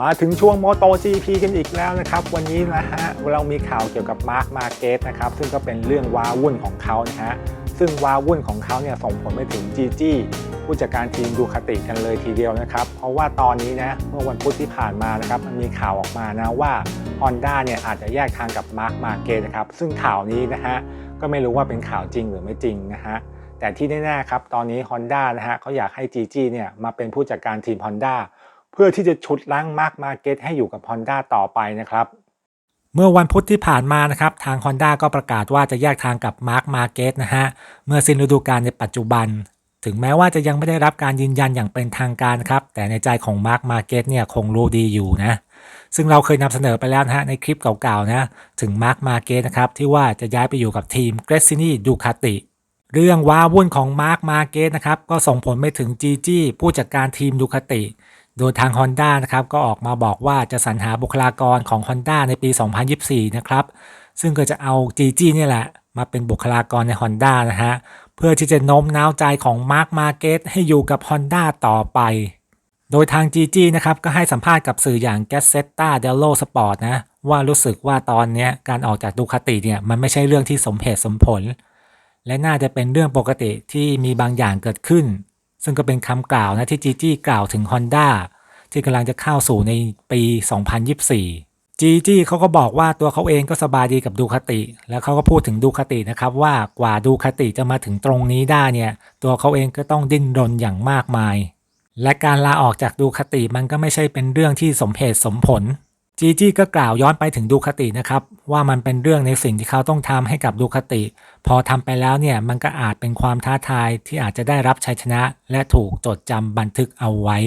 มาถึงช่วง Moto GP กันอีกแล้วนะครับ วันนี้นะฮะเรามีข่าวเกี่ยวกับมาร์คมาเกตนะครับซึ่งก็เป็นเรื่องว้าวุ่นของเขานะฮะซึ่งว้าวุ่นของเขาเนี่ยส่งผลไปถึงจีจี้ผู้จัดการทีมดูคาติกันเลยทีเดียวนะครับ เพราะว่าตอนนี้นะเมื่อวันพุธที่ผ่านมานะครับมันมีข่าวออกมานะว่า Honda เนี่ยอาจจะแยกทางกับมาร์คมาเกตนะครับซึ่งข่าวนี้นะฮะก็ไม่รู้ว่าเป็นข่าวจริงหรือไม่จริงนะฮะแต่ที่แน่ๆครับตอนนี้ Honda นะฮะเขาอยากให้ GG เนี่ยมาเป็นผู้จัดการทีม Honda พื่อที่จะชุดล้างมาร์กมาเก็ตให้อยู่กับ Honda ต่อไปนะครับ เมื่อวันพุธที่ผ่านมานะครับ ทาง Honda ก็ประกาศว่าจะแยกทางกับ Mark m a r q u e t นะฮะ เมื่อสิ้นฤดูกาลในปัจจุบัน ถึงแม้ว่าจะยังไม่ได้รับการยืนยันอย่างเป็นทางการครับ แต่ในใจของ Mark m a r q u e t เนี่ยคงรู้ดีอยู่นะ ซึ่งเราเคยนำเสนอไปแล้วนะฮะในคลิปเก่าๆนะ ถึง Mark m a r q u e t นะครับที่ว่าจะย้ายไปอยู่กับทีม g r e s s i n i Ducati เรื่องว้าวุ่นของมาร์คมาเกตนะครับก็ส่งผลไปถึงจีจี้ผู้จัดการทีมดูคาติ โดยทาง Honda นะครับก็ออกมาบอกว่าจะสรรหาบุคลากรของ Honda ในปี 2024 นะครับ ซึ่งก็จะเอาจีจี้นี่แหละ มาเป็นบุคลากรใน Honda นะฮะ เพื่อที่จะโน้มน้าวใจของมาร์คมาเกตให้อยู่กับ Honda ต่อไป โดยทาง GG นะครับก็ให้สัมภาษณ์กับสื่ออย่าง Gazzetta dello Sport นะว่ารู้สึกว่าตอนนี้การออกจากดูคาติเนี่ยมันไม่ใช่เรื่องที่สมเหตุสมผล และน่าจะเป็นเรื่องปกติที่มีบางอย่างเกิดขึ้น ซึ่งก็เป็นคำกล่าวนะที่จีจี้กล่าวถึง Honda ที่กำลังจะเข้าสู่ในปี 2024 จีจี้เขาก็บอกว่าตัวเขาเองก็สบายดีกับดูคาติ แล้วเขาก็พูดถึงดูคาตินะครับว่ากว่าดูคาติจะมาถึงตรงนี้ได้เนี่ยตัวเขาเองก็ต้องดิ้นรนอย่างมากมาย และการลาออกจากดูคาติมันก็ไม่ใช่เป็นเรื่องที่สมเหตุสมผล จีจี้ก็กล่าวย้อนไปถึงดูคตินะครับ ว่ามันเป็นเรื่องในสิ่งที่เขาต้องทำให้กับดูคติ พอทำไปแล้วเนี่ยมันก็อาจเป็นความท้าทายที่อาจจะได้รับชัยชนะ และถูกจดจำบันทึกเอาไว้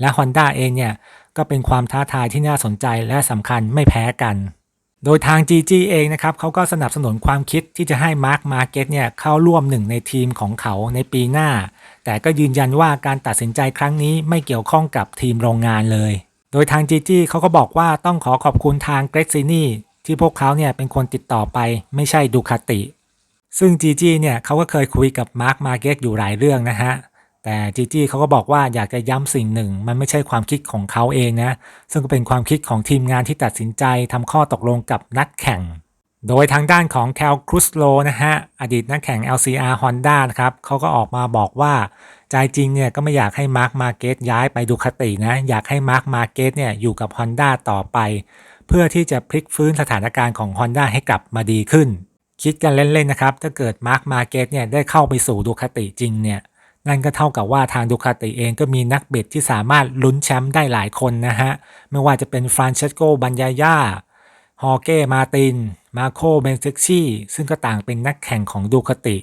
และ Honda เองเนี่ยก็เป็นความท้าทายที่น่าสนใจและสำคัญไม่แพ้กัน โดยทาง GG เองนะครับเขาก็สนับสนุนความคิดที่จะให้ Mark Marquez เนี่ยเข้าร่วมหนึ่งในทีมของเขาในปีหน้า แต่ก็ยืนยันว่าการตัดสินใจครั้งนี้ไม่เกี่ยวข้องกับทีมโรงงานเลย โดยทางจีจี้เขาก็บอกว่าต้องขอขอบคุณทางเกรซินี่ที่พวกเขาเนี่ยเป็นคนติดต่อไปไม่ใช่ดูคาติ ซึ่งจีจี้เนี่ยเขาก็เคยคุยกับมาร์คมาเก็ตอยู่หลายเรื่องนะฮะ แต่จีจี้เขาก็บอกว่าอยากจะย้ำสิ่งหนึ่ง มันไม่ใช่ความคิดของเขาเองนะ ซึ่งก็เป็นความคิดของทีมงานที่ตัดสินใจทำข้อตกลงกับนักแข่ง โดยทางด้านของแคลครูสโลนะฮะ อดีตนักแข่ง LCR Honda นะครับเขาก็ออกมาบอกว่าใจจริงเนี่ยก็ไม่อยากให้มาร์คมาเกตย้ายไปดูคาตินะ อยากให้มาร์คมาเกตเนี่ยอยู่กับ Honda ต่อไป เพื่อที่จะพลิกฟื้นสถานการณ์ของ Honda ให้กลับมาดีขึ้น คิดกันเล่น ๆ นะครับ ถ้าเกิดมาร์คมาเกตเนี่ยได้เข้าไปสู่ดูคาติจริงเนี่ยนั่นก็เท่ากับว่าทางดูคาติเองก็มีนักเบดที่สามารถลุ้นแชมป์ได้หลายคนนะฮะไม่ว่าจะเป็นฟรานเชสโกบันยาย่าฮอเก้มาติน มาโคเบนเซกชี่ซึ่งก็ต่างเป็นนักแข่งของดูคาติ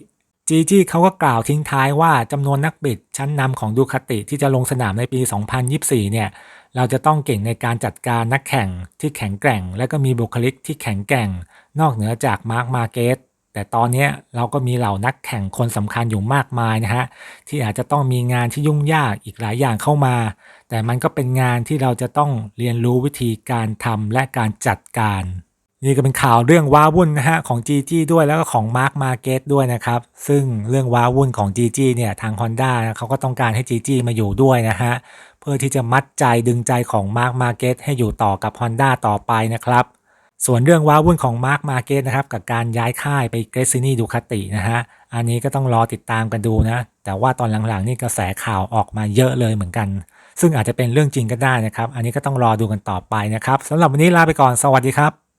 จีจี้เขาก็กล่าวทิ้งท้ายว่าจำนวนนักบิดชั้นนำของดูคาติที่จะลงสนามในปี 2024 เนี่ย เราจะต้องเก่งในการจัดการนักแข่งที่แข็งแกร่ง และก็มีบุคลิกที่แข็งแกร่ง นอกเหนือจากมาร์คมาเกตแต่ตอนนี้เราก็มีเหล่านักแข่งคนสำคัญอยู่มากมายนะฮะ ที่อาจจะต้องมีงานที่ยุ่งยากอีกหลายอย่างเข้ามา แต่มันก็เป็นงานที่เราจะต้องเรียนรู้วิธีการทำและการจัดการ นี่ก็เป็นข่าวเรื่องว้าวุ่นนะฮะของ GG ด้วยแล้วก็ของ Mark Marquez ด้วยนะครับ ซึ่งเรื่องว้าวุ่นของ GG เนี่ยทาง Honda นะเขาก็ต้องการให้ GG มาอยู่ด้วยนะฮะเพื่อที่จะมัดใจดึงใจของ Mark Marquez ให้อยู่ต่อกับ Honda ต่อไปนะครับ ส่วนเรื่องว้าวุ่นของ Mark Marquez นะครับกับการย้ายค่ายไปเกรซินี่ดูคาตินะฮะอันนี้ก็ต้องรอติดตามกันดูนะ แต่ว่าตอนหลังๆ นี่กระแสข่าวออกมาเยอะเลยเหมือนกัน ซึ่งอาจจะเป็นเรื่องจริงก็ได้นะครับ อันนี้ก็ต้องรอดูกันต่อไปนะครับสำหรับวันนี้ลาไปก่อนสวัสดีครับ